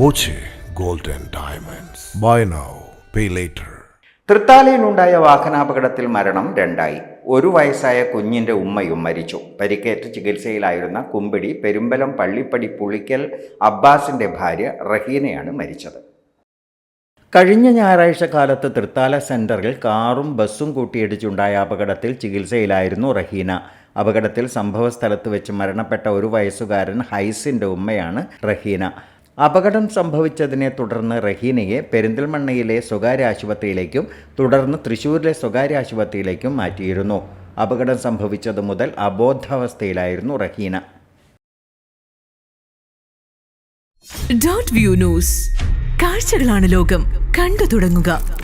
Boche gold and diamonds. Buy now pay later തൃത്താലയിലുണ്ടായ വാഹനാപകടത്തിൽ മരണം രണ്ടായി. ഒരു വയസ്സായ കുഞ്ഞിന്റെ ഉമ്മയും മരിച്ചു. പരിക്കേറ്റ് ചികിത്സയിലായിരുന്ന കുമ്പിടി പെരുമ്പലം പള്ളിപ്പടി പുളിക്കൽ അബ്ബാസിന്റെ ഭാര്യ റഹീനയാണ് മരിച്ചത്. കഴിഞ്ഞ ഞായറാഴ്ച കാലത്ത് തൃത്താല സെന്ററിൽ കാറും ബസ്സും കൂട്ടിയിടിച്ചുണ്ടായ അപകടത്തിൽ ചികിത്സയിലായിരുന്നു റഹീന. അപകടത്തിൽ സംഭവസ്ഥലത്ത് വെച്ച് മരണപ്പെട്ട ഒരു വയസ്സുകാരൻ ഹൈസിന്റെ ഉമ്മയാണ് റഹീന. അപകടം സംഭവിച്ചതിനെ തുടർന്ന് റഹീനയെ പെരിന്തൽമണ്ണയിലെ സ്വകാര്യ ആശുപത്രിയിലേക്കും തുടർന്ന് തൃശൂരിലെ സ്വകാര്യ ആശുപത്രിയിലേക്കും മാറ്റിയിരുന്നു. അപകടം സംഭവിച്ചതു മുതൽ അബോധാവസ്ഥയിലായിരുന്നു റഹീന. ഡോട്ട് വ്യൂ ന്യൂസ് കാഴ്ചകളാണ് ലോകം. കണ്ടു തുടങ്ങുക.